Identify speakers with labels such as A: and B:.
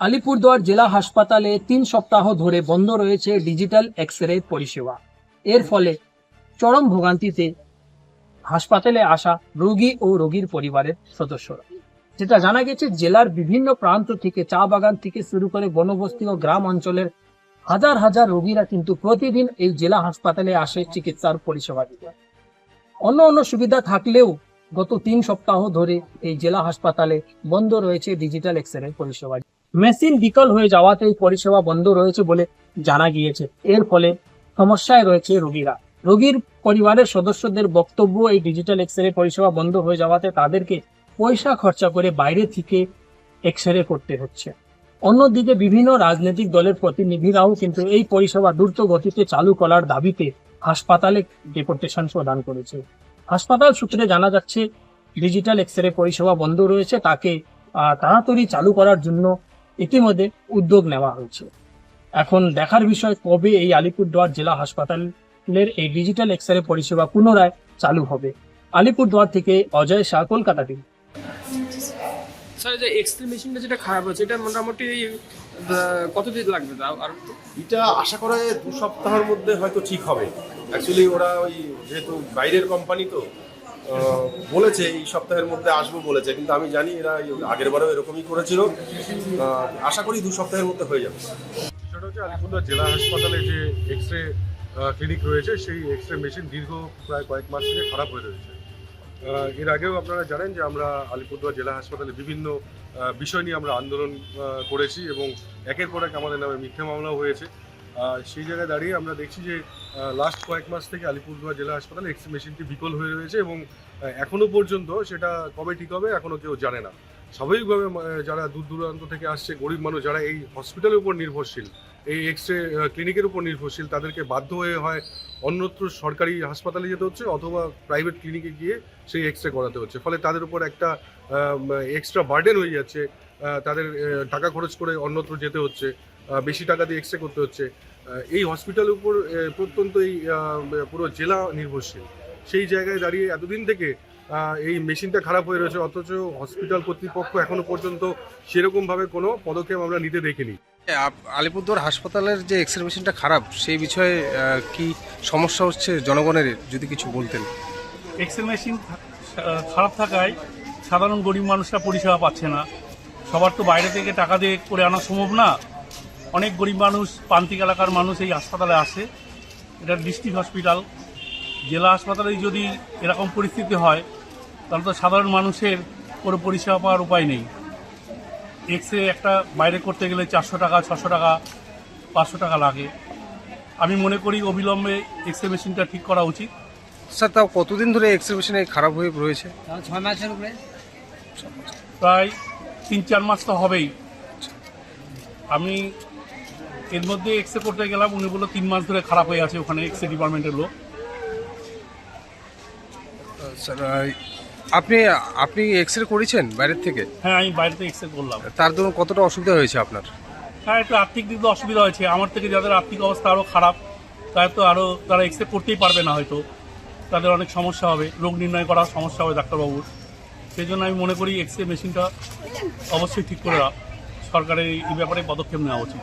A: আলিপুরদুয়ার জেলা হাসপাতালে তিন সপ্তাহ ধরে বন্ধ রয়েছে ডিজিটাল এক্স রে পরিষেবা। এর ফলে চরম ভোগান্তিতে হাসপাতালে আসা রোগী ও রোগীর পরিবারের সদস্যরা। যেটা জানা গেছে, জেলার বিভিন্ন প্রান্ত থেকে, চা বাগান থেকে শুরু করে বনবস্তি ও গ্রাম অঞ্চলের হাজার হাজার রোগীরা কিন্তু প্রতিদিন এই জেলা হাসপাতালে আসে চিকিৎসার পরিষেবা দিতে। অন্য অন্য সুবিধা থাকলেও গত তিন সপ্তাহ ধরে এই জেলা হাসপাতালে বন্ধ রয়েছে ডিজিটাল এক্স রে পরিষেবা। মেশিন বিকল হয়ে যাওয়াতে এই পরিষেবা বন্ধ রয়েছে বলে জানা গিয়েছে। এর ফলে সমস্যায় রয়েছে রোগীরা। রোগীর পরিবারের সদস্যদের বক্তব্য, এই ডিজিটাল এক্স রে পরিষেবা বন্ধ হয়ে যাওয়াতে তাদেরকে পয়সা খরচা করে বাইরে থেকে এক্স রে করতে হচ্ছে। অন্যদিকে বিভিন্ন রাজনৈতিক দলের প্রতিনিধিরাও কিন্তু এই পরিষেবা দ্রুত গতিতে চালু করার দাবিতে হাসপাতালে ডেপুটেশন প্রদান করেছে। হাসপাতাল সূত্রে জানা যাচ্ছে ডিজিটাল এক্স রে পরিষেবা বন্ধ রয়েছে, তাকে তাড়াতাড়ি চালু করার জন্য ইতিমধ্যে উদ্যোগ নেওয়া হয়েছে। এখন দেখার বিষয় কবে এই আলিপুরদুয়ার জেলা হাসপাতালের এই ডিজিটাল এক্স রে পরিষেবা পুনরায় চালু হবে? আলিপুরদুয়ার থেকে অজয় শাহ কলকাতা টিভি
B: স্যার এই যে এক্সরে মেশিনটা যেটা খারাপ হয়েছে এটা মোটামুটি কতদিন লাগবে তাও আর
C: এটা আশা করা যায় দু সপ্তাহের মধ্যে হয়তো ঠিক হবে। অ্যাকচুয়ালি ওরা ওই যেহেতু বাইরের কোম্পানি তো বলেছে, এই সপ্তাহের মধ্যে আসব বলেছে, কিন্তু আমি জানি এরা আগের বারেও এরকমই করেছিল। আশা করি দু সপ্তাহের মধ্যে হয়ে যাবে।
D: সেটা হচ্ছে আলিপুরদুয়ার জেলা হাসপাতালে যে এক্স রে ক্লিনিক রয়েছে, সেই এক্স রে মেশিন দীর্ঘ প্রায় কয়েক মাস থেকে খারাপ হয়ে রয়েছে। এর আগেও আপনারা জানেন যে আমরা আলিপুরদুয়ার জেলা হাসপাতালে বিভিন্ন বিষয় নিয়ে আমরা আন্দোলন করেছি এবং একের পর এক আমাদের নামে মিথ্যা মামলাও হয়েছে। সেই জায়গায় দাঁড়িয়ে আমরা দেখছি যে লাস্ট কয়েক মাস থেকে আলিপুরদুয়ার জেলা হাসপাতালে এক্স মেশিনটি বিকল হয়ে রয়েছে এবং আহ, এখনও পর্যন্ত সেটা কবে ঠিক হবে এখনও কেউ জানে না। স্বাভাবিকভাবে যারা দূর দূরান্ত থেকে আসছে গরিব মানুষ যারা এই হসপিটালের উপর নির্ভরশীল এই এক্স রে ক্লিনিকের উপর নির্ভরশীল তাদেরকে বাধ্য হয়ে হয় অন্যত্র সরকারি হাসপাতালে যেতে হচ্ছে অথবা প্রাইভেট ক্লিনিকে গিয়ে সেই এক্স রে করাতে হচ্ছে। ফলে তাদের উপর একটা এক্সট্রা বার্ডেন হয়ে যাচ্ছে। তাদের টাকা খরচ করে অন্যত্র যেতে হচ্ছে বেশি টাকা দিয়ে এক্স রে করতে হচ্ছে। এই হসপিটালের উপর প্রত্যন্ত এই পুরো জেলা নির্ভরশীল। সেই জায়গায় দাঁড়িয়ে এতদিন থেকে এই মেশিনটা খারাপ হয়ে রয়েছে অথচ হসপিটাল কর্তৃপক্ষ এখনও পর্যন্ত সেরকমভাবে কোনো পদক্ষেপ আমরা নিতে দেখিনি।
E: আলিপুরদুয়ার হাসপাতালের যে এক্স রে মেশিনটা খারাপ সেই বিষয়ে কি সমস্যা হচ্ছে জনগণের যদি কিছু বলতেন?
F: এক্স রে মেশিন খারাপ থাকায় সাধারণ গরিব মানুষরা পরিষেবা পাচ্ছে না। সবার তো বাইরে থেকে টাকা দিয়ে করে আনা সম্ভব না। অনেক গরিব মানুষ প্রান্তিক এলাকার মানুষ এই হাসপাতালে আসে। এটা ডিস্ট্রিক্ট হসপিটাল। জেলা হাসপাতালে যদি এরকম পরিস্থিতি হয় তাহলে তো সাধারণ মানুষের কোনো পরিষেবা পাওয়ার উপায় নেই। এক্স রে একটা বাইরে করতে গেলে চারশো টাকা ছশো টাকা পাঁচশো টাকা লাগে। আমি মনে করি অবিলম্বে এক্স রে মেশিনটা ঠিক করা উচিত।
E: স্যার তাও কতদিন ধরে এক্স রে মেশিনে খারাপ হয়ে রয়েছে?
F: প্রায় তিন চার মাস তো হবেই। আমি এর মধ্যে এক্সরে করতে গেলাম উনি বলল তিন মাস ধরে খারাপ হয়ে আছে ওখানে এক্সরে ডিপার্টমেন্টের লোক।
E: আপনি আপনি এক্স রে করেছেন বাইরের থেকে?
F: হ্যাঁ আমি বাইরেতে এক্সরে করলাম।
E: তার জন্য কতটা অসুবিধা হয়েছে আপনার?
F: হ্যাঁ একটু আর্থিক দিক দিয়ে অসুবিধা হয়েছে। আমার থেকে যাদের আর্থিক অবস্থা আরও খারাপ তারা তো আরও তারা এক্সরে করতেই পারবে না হয়তো। তাদের অনেক সমস্যা হবে। রোগ নির্ণয় করা সমস্যা হবে ডাক্তারবাবুর। সেই জন্য আমি মনে করি এক্সরে মেশিনটা অবশ্যই ঠিক করে সরকারের এই ব্যাপারে পদক্ষেপ নেওয়া উচিত।